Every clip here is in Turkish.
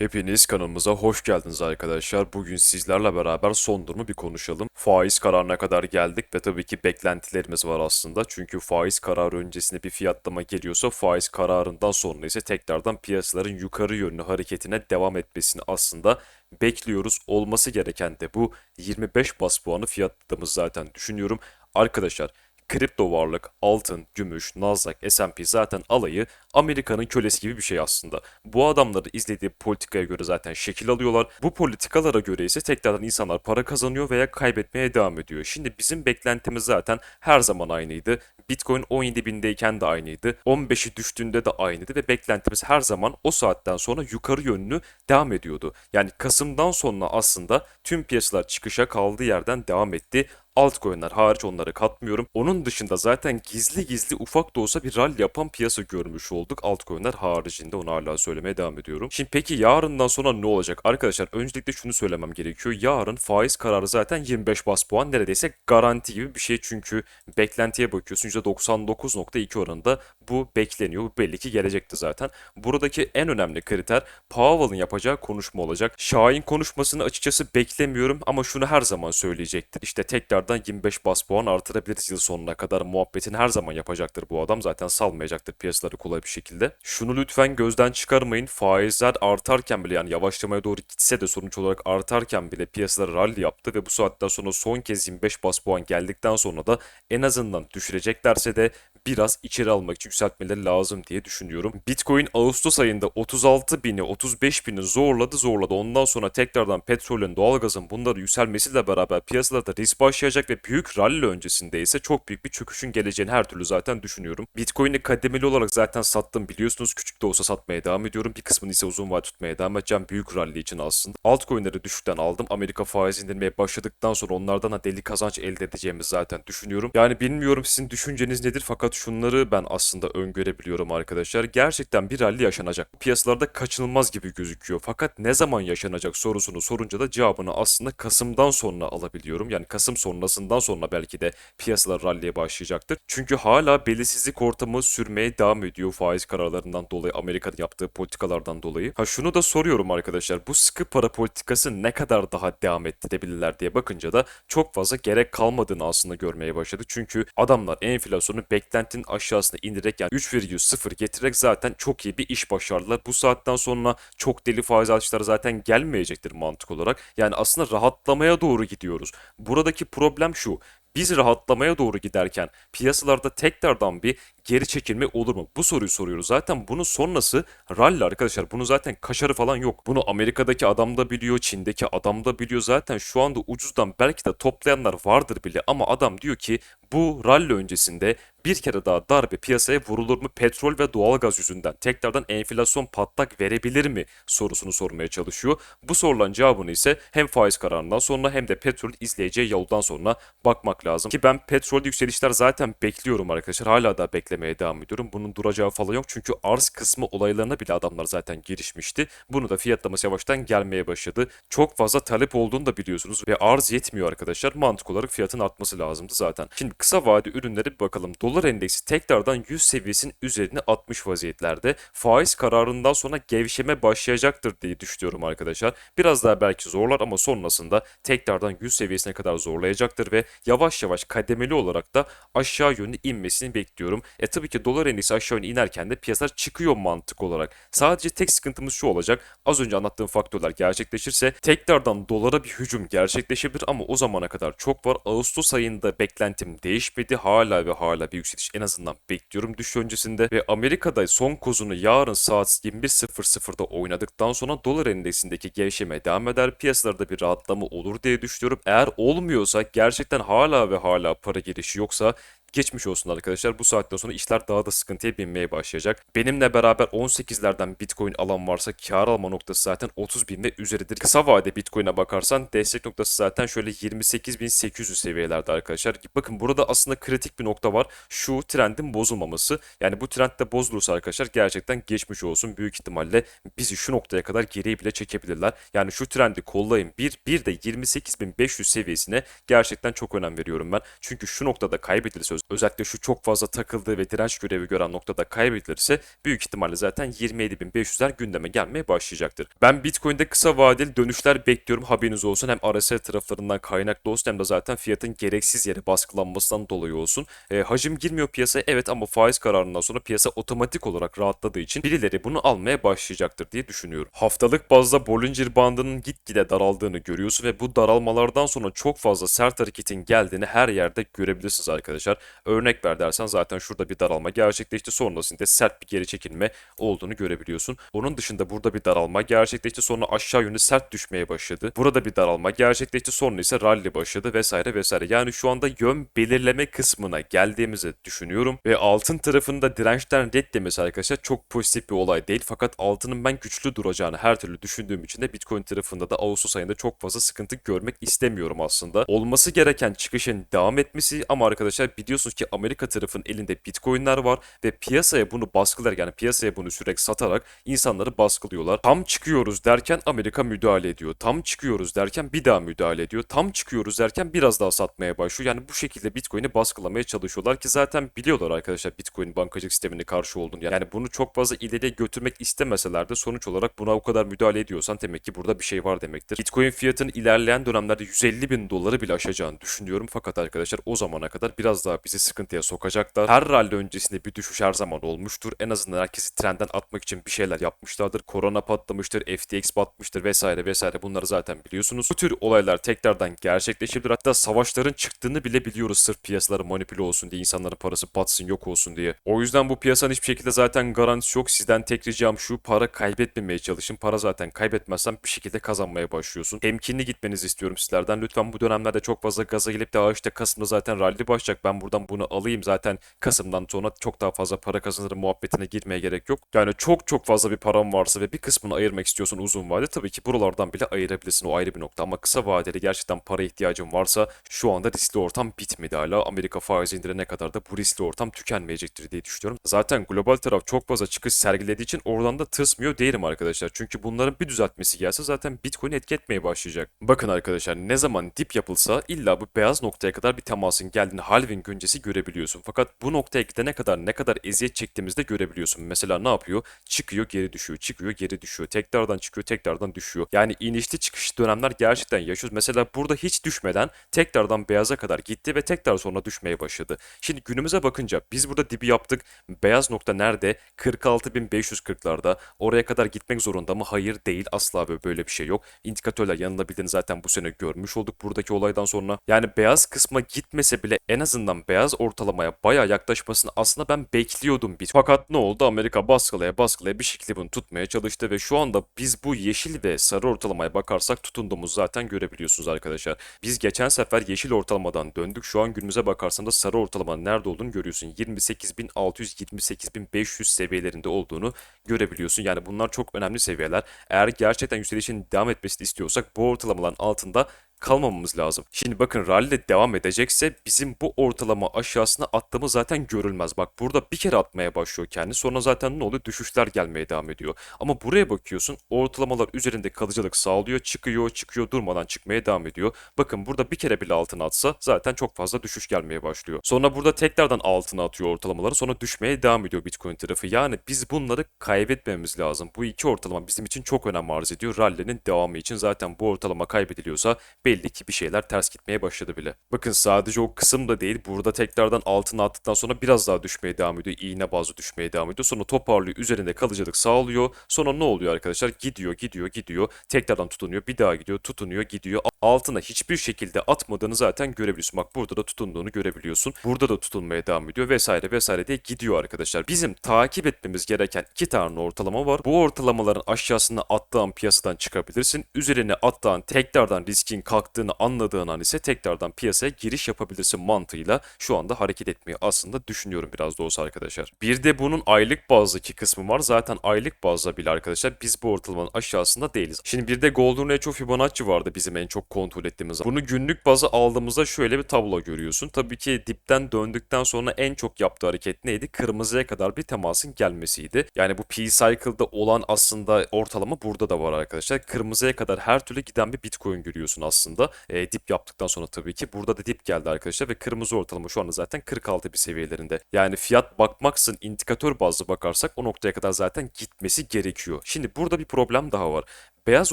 Hepiniz kanalımıza hoş geldiniz arkadaşlar. Bugün sizlerle beraber son durumu bir konuşalım. Faiz kararına kadar geldik ve tabii ki beklentilerimiz var aslında. Çünkü faiz kararı öncesinde bir fiyatlama geliyorsa faiz kararından sonra ise tekrardan piyasaların yukarı yönlü hareketine devam etmesini aslında bekliyoruz. Olması gereken de bu 25 bas puanı fiyatladığımız zaten düşünüyorum. Arkadaşlar kripto varlık, altın, gümüş, Nasdaq, S&P zaten alayı Amerika'nın kölesi gibi bir şey aslında. Bu adamları izlediği politikaya göre zaten şekil alıyorlar. Bu politikalara göre ise tekrardan insanlar para kazanıyor veya kaybetmeye devam ediyor. Şimdi bizim beklentimiz zaten her zaman aynıydı. Bitcoin 17 bindeyken de aynıydı. 15'i düştüğünde de aynıydı ve beklentimiz her zaman o saatten sonra yukarı yönlü devam ediyordu. Yani Kasım'dan sonra aslında tüm piyasalar çıkışa kaldığı yerden devam etti altcoin'ler hariç onları katmıyorum. Onun dışında zaten gizli gizli ufak da olsa bir rally yapan piyasa görmüş olduk. Altcoin'ler haricinde onu hala söylemeye devam ediyorum. Şimdi peki yarından sonra ne olacak? Arkadaşlar öncelikle şunu söylemem gerekiyor. Yarın faiz kararı zaten 25 bas puan neredeyse garanti gibi bir şey. Çünkü beklentiye bakıyorsun %99.2 oranında bu bekleniyor. Bu belli ki gelecekti zaten. Buradaki en önemli kriter Powell'ın yapacağı konuşma olacak. Şahin konuşmasını açıkçası beklemiyorum ama şunu her zaman söyleyecektir. İşte tekrardan 25 bas puan artırabiliriz yıl sonuna kadar muhabbetini her zaman yapacaktır bu adam. Zaten salmayacaktır piyasaları kolay bir şekilde. Şunu lütfen gözden çıkarmayın. Faizler artarken bile yani yavaşlamaya doğru gitse de sonuç olarak artarken bile piyasalar rally yaptı ve bu saatten sonra son kez 25 bas puan geldikten sonra da en azından düşüreceklerse de biraz içeri almak için yükseltmeleri lazım diye düşünüyorum. Bitcoin Ağustos ayında 36 bini 35 bini zorladı zorladı. Ondan sonra tekrardan petrolün doğalgazın bunları yükselmesiyle beraber piyasalarda risk başlayacak ve büyük rally öncesinde ise çok büyük bir çöküşün geleceğini her türlü zaten düşünüyorum. Bitcoin'i kademeli olarak zaten sattım biliyorsunuz küçük de olsa satmaya devam ediyorum. Bir kısmını ise uzun vade tutmaya devam edeceğim büyük rally için aslında. Altcoin'leri düşükten aldım. Amerika faiz indirmeye başladıktan sonra onlardan da deli kazanç elde edeceğimizi zaten düşünüyorum. Yani bilmiyorum sizin düşünceniz nedir fakat şunları ben aslında öngörebiliyorum arkadaşlar. Gerçekten bir rally yaşanacak. Piyasalarda kaçınılmaz gibi gözüküyor. Fakat ne zaman yaşanacak sorusunu sorunca da cevabını aslında Kasım'dan sonra alabiliyorum. Yani Kasım sonrasından sonra belki de piyasalar rally'e başlayacaktır. Çünkü hala belirsizlik ortamı sürmeye devam ediyor faiz kararlarından dolayı, Amerika'nın yaptığı politikalardan dolayı. Ha şunu da soruyorum arkadaşlar. Bu sıkı para politikası ne kadar daha devam ettirebilirler diye bakınca da çok fazla gerek kalmadığını aslında görmeye başladık. Çünkü adamlar enflasyonu beklentinin aşağısına indirerek yani 3,0 getirerek zaten çok iyi bir iş başardılar. Bu saatten sonra çok deli faiz artışları zaten gelmeyecektir mantık olarak. Yani aslında rahatlamaya doğru gidiyoruz. Buradaki problem şu. Biz rahatlamaya doğru giderken piyasalarda tekrardan bir geri çekilme olur mu? Bu soruyu soruyoruz. Zaten bunun sonrası rally arkadaşlar. Bunu zaten kaşarı falan yok. Bunu Amerika'daki adam da biliyor, Çin'deki adam da biliyor. Zaten şu anda ucuzdan belki de toplayanlar vardır bile ama adam diyor ki bu rally öncesinde bir kere daha darbe piyasaya vurulur mu petrol ve doğalgaz yüzünden tekrardan enflasyon patlak verebilir mi sorusunu sormaya çalışıyor. Bu sorulan cevabını ise hem faiz kararından sonra hem de petrol izleyeceği yoldan sonra bakmak lazım. Ki ben petrol yükselişler zaten bekliyorum arkadaşlar. Hala da beklemeye devam ediyorum. Bunun duracağı falan yok çünkü arz kısmı olaylarına bile adamlar zaten girişmişti. Bunu da fiyatlaması yavaştan gelmeye başladı. Çok fazla talep olduğunu da biliyorsunuz ve arz yetmiyor arkadaşlar. Mantık olarak fiyatın artması lazımdı zaten. Şimdi kısa vade ürünlere bir bakalım. Dolar endeksi tekrardan 100 seviyesinin üzerine 60 vaziyetlerde. Faiz kararından sonra gevşeme başlayacaktır diye düşünüyorum arkadaşlar. Biraz daha belki zorlar ama sonrasında tekrardan 100 seviyesine kadar zorlayacaktır ve yavaş yavaş kademeli olarak da aşağı yönlü inmesini bekliyorum. E tabii ki dolar endeksi aşağı inerken de piyasalar çıkıyor mantık olarak. Sadece tek sıkıntımız şu olacak. Az önce anlattığım faktörler gerçekleşirse tekrardan dolara bir hücum gerçekleşebilir ama o zamana kadar çok var. Ağustos ayında beklentim değişmedi. Hala ve hala bir yükseliş en azından bekliyorum düş öncesinde. Ve Amerika'da son kozunu yarın saat 21.00'da oynadıktan sonra dolar endeksindeki gevşeme devam eder. Piyasalarda bir rahatlama olur diye düşünüyorum. Eğer olmuyorsa gerçekten hala ve hala para girişi yoksa Geçmiş olsun arkadaşlar. Bu saatten sonra işler daha da sıkıntıya binmeye başlayacak. Benimle beraber 18'lerden Bitcoin alan varsa kar alma noktası zaten 30 bin ve üzeridir. Kısa vade Bitcoin'e bakarsan destek noktası zaten şöyle 28.800 seviyelerde arkadaşlar. Bakın burada aslında kritik bir nokta var. Şu trendin bozulmaması. Yani bu trend de bozulursa arkadaşlar gerçekten geçmiş olsun. Büyük ihtimalle bizi şu noktaya kadar geriye bile çekebilirler. Yani şu trendi kollayın. Bir, bir de 28.500 seviyesine gerçekten çok önem veriyorum ben. Çünkü şu noktada kaybedilirse özellikle şu çok fazla takıldığı ve direnç görevi gören noktada kaybedilirse büyük ihtimalle zaten 27.500'ler gündeme gelmeye başlayacaktır. Ben Bitcoin'de kısa vadeli dönüşler bekliyorum haberiniz olsun. Hem RSI taraflarından kaynaklı olsun hem de zaten fiyatın gereksiz yere baskılanmasından dolayı olsun. E, hacim girmiyor piyasaya evet ama faiz kararından sonra piyasa otomatik olarak rahatladığı için birileri bunu almaya başlayacaktır diye düşünüyorum. Haftalık bazda Bollinger bandının gitgide daraldığını görüyorsun ve bu daralmalardan sonra çok fazla sert hareketin geldiğini her yerde görebilirsiniz arkadaşlar. Örnek ver dersen zaten şurada bir daralma gerçekleşti. Sonrasında sert bir geri çekilme olduğunu görebiliyorsun. Onun dışında burada bir daralma gerçekleşti. Sonra aşağı yönlü sert düşmeye başladı. Burada bir daralma gerçekleşti. Sonra ise rally başladı vesaire vesaire. Yani şu anda yön belirleme kısmına geldiğimizi düşünüyorum. Ve altın tarafında dirençten red demesi arkadaşlar çok pozitif bir olay değil. Fakat altının ben güçlü duracağını her türlü düşündüğüm için de Bitcoin tarafında da Ağustos ayında çok fazla sıkıntı görmek istemiyorum aslında. Olması gereken çıkışın devam etmesi ama arkadaşlar biliyorsunuz ki Amerika tarafının elinde Bitcoin'ler var ve piyasaya bunu baskılar yani piyasaya bunu sürekli satarak insanları baskılıyorlar. Tam çıkıyoruz derken Amerika müdahale ediyor. Tam çıkıyoruz derken bir daha müdahale ediyor. Tam çıkıyoruz derken biraz daha satmaya başlıyor. Yani bu şekilde Bitcoin'i baskılamaya çalışıyorlar ki zaten biliyorlar arkadaşlar Bitcoin bankacılık sistemine karşı olduğunu. Yani bunu çok fazla ileriye götürmek istemeseler de sonuç olarak buna o kadar müdahale ediyorsan demek ki burada bir şey var demektir. Bitcoin fiyatının ilerleyen dönemlerde 150 bin doları bile aşacağını düşünüyorum. Fakat arkadaşlar o zamana kadar biraz daha bizi sıkıntıya sokacaklar. Her rally öncesinde bir düşüş her zaman olmuştur. En azından herkesi trenden atmak için bir şeyler yapmışlardır. Korona patlamıştır, FTX batmıştır vesaire vesaire bunları zaten biliyorsunuz. Bu tür olaylar tekrardan gerçekleşebilir. Hatta savaşların çıktığını bile biliyoruz sırf piyasaları manipüle olsun diye insanların parası batsın yok olsun diye. O yüzden bu piyasanın hiçbir şekilde zaten garantisi yok. Sizden tek ricam şu para kaybetmemeye çalışın. Para zaten kaybetmezsen bir şekilde kazanmaya başlıyorsun. Temkinli gitmenizi istiyorum sizlerden. Lütfen bu dönemlerde çok fazla gaza gelip de "Aa işte Kasım'da zaten rally başlayacak. Ben buradan bunu alayım zaten Kasım'dan sonra çok daha fazla para kazanırım muhabbetine girmeye gerek yok. Yani çok çok fazla bir param varsa ve bir kısmını ayırmak istiyorsan uzun vade tabii ki buralardan bile ayırabilirsin o ayrı bir nokta ama kısa vadeli gerçekten para ihtiyacın varsa şu anda riskli ortam bitmedi hala. Amerika faiz indirene kadar da bu riskli ortam tükenmeyecektir diye düşünüyorum. Zaten global taraf çok fazla çıkış sergilediği için oradan da tırsmıyor değilim arkadaşlar. Çünkü bunların bir düzeltmesi gelse zaten Bitcoin etki etmeye başlayacak. Bakın arkadaşlar ne zaman dip yapılsa illa bu beyaz noktaya kadar bir temasın geldiğini halving öncesi görebiliyorsun. Fakat bu noktaya gidene kadar ne kadar eziyet çektiğimizi de görebiliyorsun. Mesela ne yapıyor? Çıkıyor geri düşüyor, çıkıyor geri düşüyor. Tekrardan çıkıyor, tekrardan düşüyor. Yani inişli çıkışlı dönemler gerçekten yaşıyoruz. Mesela burada hiç düşmeden tekrardan beyaza kadar gitti ve tekrar sonra düşmeye başladı. Şimdi günümüze bakınca biz burada dibi yaptık. Beyaz nokta nerede? 46.540'larda. Oraya kadar gitmek zorunda mı? Hayır değil. Asla böyle bir şey yok. İndikatörler yanılabildiğini zaten bu sene görmüş olduk buradaki olaydan sonra. Yani beyaz kısma gitmese bile en azından beyaz ortalamaya bayağı yaklaşmasını aslında ben bekliyordum bir. Fakat ne oldu? Amerika baskılaya baskılaya bir şekilde bunu tutmaya çalıştı ve şu anda biz bu yeşil ve sarı ortalamaya bakarsak tutunduğumuzu zaten görebiliyorsunuz arkadaşlar. Biz geçen sefer yeşil ortalamadan döndük. Şu an günümüze bakarsan da sarı ortalamanın nerede olduğunu görüyorsun. 28.600-28.500 seviyelerinde olduğunu görebiliyorsun. Yani bunlar çok önemli seviyeler. Eğer gerçekten yükselişin devam etmesini istiyorsak bu ortalamaların altında kalmamamız lazım. Şimdi bakın rally de devam edecekse bizim bu ortalama aşağısına attığımız zaten görülmez. Bak burada bir kere atmaya başlıyor kendi. Sonra zaten ne oluyor? Düşüşler gelmeye devam ediyor. Ama buraya bakıyorsun ortalamalar üzerinde kalıcılık sağlıyor. Çıkıyor çıkıyor durmadan çıkmaya devam ediyor. Bakın burada bir kere bile altına atsa zaten çok fazla düşüş gelmeye başlıyor. Sonra burada tekrardan altına atıyor ortalamaları. Sonra düşmeye devam ediyor Bitcoin tarafı. Yani biz bunları kaybetmememiz lazım. Bu iki ortalama bizim için çok önem arz ediyor. Rally'nin devamı için zaten bu ortalama kaybediliyorsa belli ki bir şeyler ters gitmeye başladı bile. Bakın sadece o kısım da değil. Burada tekrardan altına attıktan sonra biraz daha düşmeye devam ediyor. İğne bazı düşmeye devam ediyor. Sonra toparlıyor. Üzerinde kalıcılık sağlıyor. Sonra ne oluyor arkadaşlar? Gidiyor, gidiyor, gidiyor. Tekrardan tutunuyor. Bir daha gidiyor. Tutunuyor, gidiyor. Altına hiçbir şekilde atmadığını zaten görebiliyorsun. Bak burada da tutunduğunu görebiliyorsun. Burada da tutunmaya devam ediyor vesaire vesaire diye gidiyor arkadaşlar. Bizim takip etmemiz gereken iki tane ortalama var. Bu ortalamaların aşağısına attığın piyasadan çıkabilirsin. Üzerine attığın tekrardan riskin kalktığını anladığın an ise tekrardan piyasaya giriş yapabilirsin mantığıyla şu anda hareket etmeyi aslında düşünüyorum biraz da olsa arkadaşlar. Bir de bunun aylık bazdaki kısmı var. Zaten aylık bazda bile arkadaşlar biz bu ortalamanın aşağısında değiliz. Şimdi bir de Golden Ratio Fibonacci vardı bizim en çok kontrol ettiğimiz. Bunu günlük baza aldığımızda şöyle bir tablo görüyorsun. Tabii ki dipten döndükten sonra en çok yaptığı hareket neydi? Kırmızıya kadar bir temasın gelmesiydi. Yani bu P-Cycle'da olan aslında ortalama burada da var arkadaşlar. Kırmızıya kadar her türlü giden bir Bitcoin görüyorsun aslında. Aslında. E, dip yaptıktan sonra tabii ki. Burada da dip geldi arkadaşlar ve kırmızı ortalama şu anda zaten 46 bir seviyelerinde. Yani fiyat bakmaksın indikatör bazlı bakarsak o noktaya kadar zaten gitmesi gerekiyor. Şimdi burada bir problem daha var. Beyaz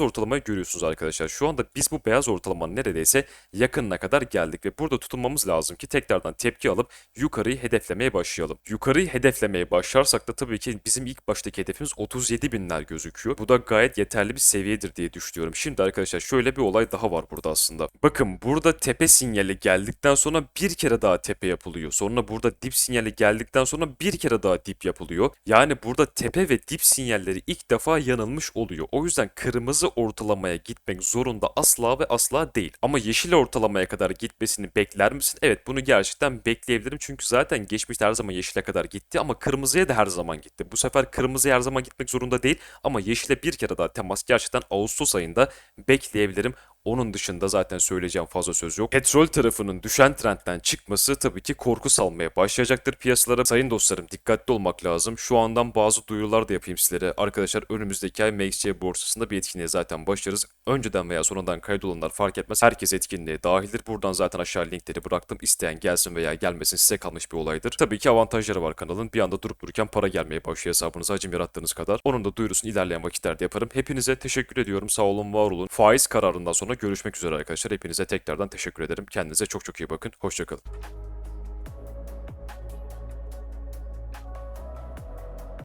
ortalamayı görüyorsunuz arkadaşlar. Şu anda biz bu beyaz ortalamanın neredeyse yakınına kadar geldik ve burada tutunmamız lazım ki tekrardan tepki alıp yukarıyı hedeflemeye başlayalım. Yukarıyı hedeflemeye başlarsak da tabii ki bizim ilk baştaki hedefimiz 37 binler gözüküyor. Bu da gayet yeterli bir seviyedir diye düşünüyorum. Şimdi arkadaşlar şöyle bir olay daha var burada aslında. Bakın burada tepe sinyali geldikten sonra bir kere daha tepe yapılıyor. Sonra burada dip sinyali geldikten sonra bir kere daha dip yapılıyor. Yani burada tepe ve dip sinyalleri ilk defa yanılmış oluyor. O yüzden kırmızı ortalamaya gitmek zorunda asla ve asla değil. Ama yeşil ortalamaya kadar gitmesini bekler misin? Evet bunu gerçekten bekleyebilirim. Çünkü zaten geçmişte her zaman yeşile kadar gitti ama kırmızıya da her zaman gitti. Bu sefer kırmızıya her zaman gitmek zorunda değil ama yeşile bir kere daha temas gerçekten Ağustos ayında bekleyebilirim. Onun dışında zaten söyleyeceğim fazla söz yok. Petrol tarafının düşen trendten çıkması tabii ki korku salmaya başlayacaktır piyasalara. Sayın dostlarım dikkatli olmak lazım. Şu andan bazı duyurular da yapayım sizlere. Arkadaşlar önümüzdeki ay MXC borsasında bir etkinliğe zaten başlarız. Önceden veya sonradan kaydolanlar fark etmez. Herkes etkinliğe dahildir. Buradan zaten aşağı linkleri bıraktım. İsteyen gelsin veya gelmesin size kalmış bir olaydır. Tabii ki avantajları var kanalın. Bir anda durup dururken para gelmeye başlıyor hesabınıza hacim yarattığınız kadar. Onun da duyurusunu ilerleyen vakitlerde yaparım. Hepinize teşekkür ediyorum. Sağ olun, var olun. Faiz kararından sonra görüşmek üzere arkadaşlar. Hepinize tekrardan teşekkür ederim. Kendinize çok çok iyi bakın. Hoşçakalın.